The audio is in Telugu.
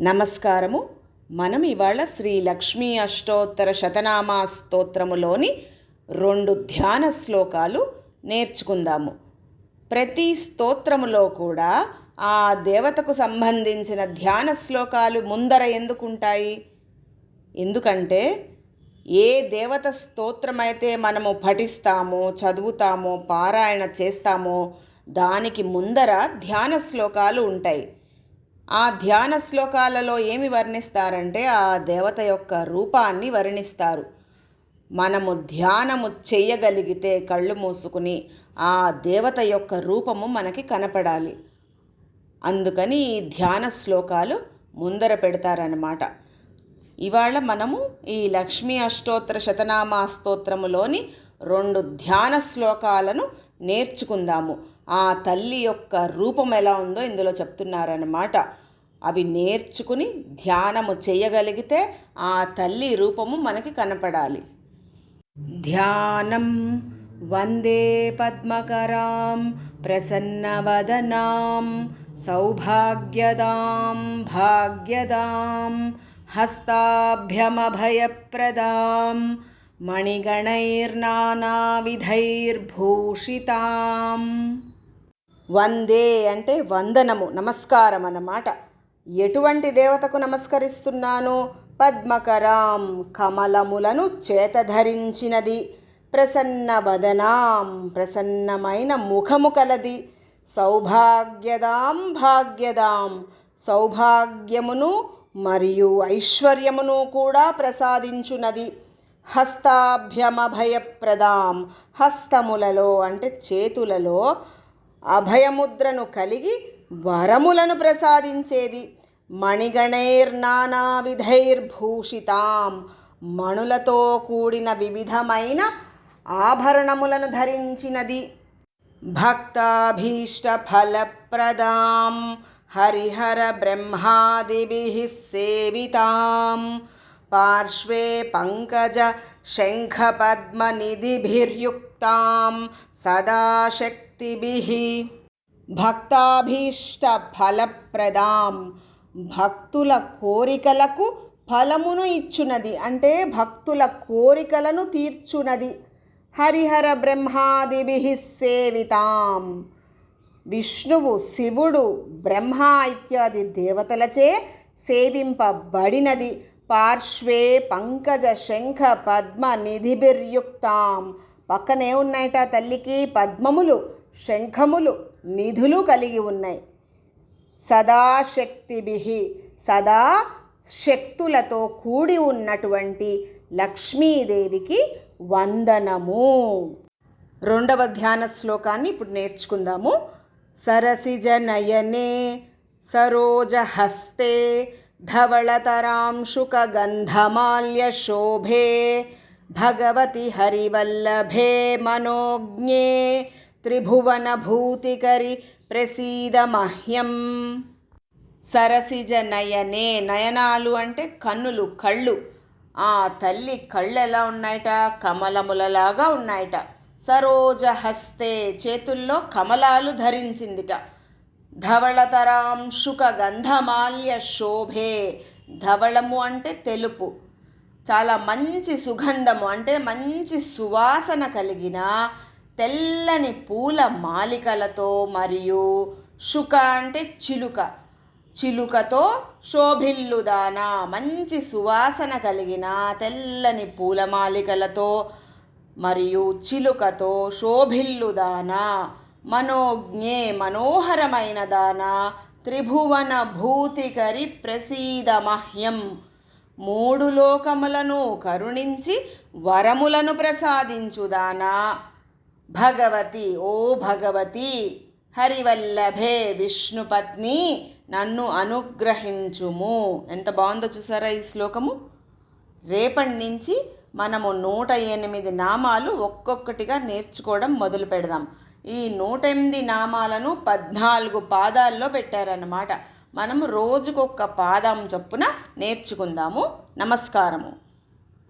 నమస్కారము. మనం ఇవాళ శ్రీ లక్ష్మీ అష్టోత్తర శతనామా స్తోత్రములోని రెండు ధ్యాన శ్లోకాలు నేర్చుకుందాము. ప్రతి స్తోత్రములో కూడా ఆ దేవతకు సంబంధించిన ధ్యాన శ్లోకాలు ముందర ఎందుకుంటాయి? ఎందుకంటే ఏ దేవత స్తోత్రమైతే మనము పఠిస్తామో చదువుతామో పారాయణ చేస్తామో దానికి ముందర ధ్యాన శ్లోకాలు ఉంటాయి. ఆ ధ్యాన శ్లోకాలలో ఏమి వర్ణిస్తారంటే ఆ దేవత యొక్క రూపాన్ని వర్ణిస్తారు. మనము ధ్యానము చేయగలిగితే కళ్ళు మూసుకుని ఆ దేవత యొక్క రూపము మనకి కనపడాలి. అందుకని ఈ ధ్యాన శ్లోకాలు ముందర పెడతారన్నమాట. ఇవాళ మనము ఈ లక్ష్మీ అష్టోత్తర శతనామా స్తోత్రములోని రెండు ధ్యాన శ్లోకాలను నేర్చుకుందాము. ఆ తల్లి యొక్క రూపం ఎలా ఉందో ఇందులో చెప్తున్నారన్నమాట. అవి నేర్చుకుని ధ్యానము చేయగలిగితే ఆ తల్లి రూపము మనకి కనపడాలి. ధ్యానం వందే పద్మకరాం ప్రసన్నవదనాం సౌభాగ్యదాం భాగ్యదాం హస్తాభ్యమభయప్రదాం మణిగణైర్నానావిధైర్భూషితాం. వందే అంటే వందనము నమస్కారం అన్నమాట. ఎటువంటి దేవతకు నమస్కరిస్తున్నాను పద్మకరాం కమలములను చేతధరించినది. ప్రసన్న వదనాం ప్రసన్నమైన ముఖము కలది. సౌభాగ్యదాం భాగ్యదాం. సౌభాగ్యమును మరియు ఐశ్వర్యమును కూడా ప్రసాదించునది. హస్తాభ్యమభయప్రదాం. హస్తములలో అంటే చేతులలో అభయముద్రను కలిగి వరములను ప్రసాదించేది. మణిగణైర్నానావిధైర్భూషితాం మణులతో కూడిన వివిధమైన ఆభరణములను ధరించినది. భక్తాభీష్టఫలప్రదాం. హరిహర బ్రహ్మాదిభి సేవితాం. పార్శ్వే పంకజ శంఖపద్మనిధిభిర్యుక్తాం సదా శక్తిభిः భక్తాభీష్ట ఫలప్రదాం భక్తుల కోరికలకు ఫలమును ఇచ్చునది. అంటే భక్తుల కోరికలను తీర్చునది. హరిహర బ్రహ్మాదిభి సేవితాం. విష్ణువు శివుడు బ్రహ్మ ఇత్యాది దేవతలచే సేవింపబడినది. పార్శ్వే పంకజ శంఖ పద్మ నిధిభిర్యుక్తాం పక్కనే ఉన్నాయట తల్లికి పద్మములు శంఖములు నిధులు కలిగి ఉన్నాయి. సదాశక్తిభి సదా శక్తులతో కూడి ఉన్నటువంటి లక్ష్మీదేవికి వందనము. రెండవ ధ్యాన శ్లోకాన్ని ఇప్పుడు నేర్చుకుందాము. సరసిజ నయనే సరోజహస్తే ధవళతరాంశుక గంధమాల్య శోభే భగవతి హరివల్లభే మనోజ్ఞే త్రిభువనభూతికరి ప్రసీద మహ్యం సరసిజ నయనే నయనాలు అంటే కన్నులు కళ్ళు. ఆ తల్లి కళ్ళు ఎలా ఉన్నాయట? కమలములలాగా ఉన్నాయట. సరోజ హస్తే చేతుల్లో కమలాలు ధరించిందిట. ధవళతరాంశుక గంధమాల్య శోభే. ధవళము అంటే తెలుపు. చాలా మంచి సుగంధము అంటే మంచి సువాసన కలిగిన తెల్లని పూల మాలికలతో మరియు శుక అంటే చిలుక. చిలుకతో శోభిల్లుదాన మంచి సువాసన కలిగిన తెల్లని పూల మాలికలతో మరియు చిలుకతో శోభిల్లుదాన. మనోజ్ఞే మనోహరమైన దాన త్రిభువన భూతికరి ప్రసీద మహ్యం మూడు లోకములను కరుణించి వరములను ప్రసాదించుదానా. భగవతి ఓ భగవతి హరివల్లభే విష్ణుపత్ని నన్ను అనుగ్రహించుము. ఎంత బాగుందో చూసారా ఈ శ్లోకము? రేపటి నుంచి మనము నూట ఎనిమిది నామాలు ఒక్కొక్కటిగా నేర్చుకోవడం మొదలు పెడదాం. ఈ నూట ఎనిమిది నామాలను పద్నాలుగు పాదాల్లో పెట్టారన్నమాట. మనము రోజుకొక పాదం చొప్పున నేర్చుకుందాము. నమస్కారము.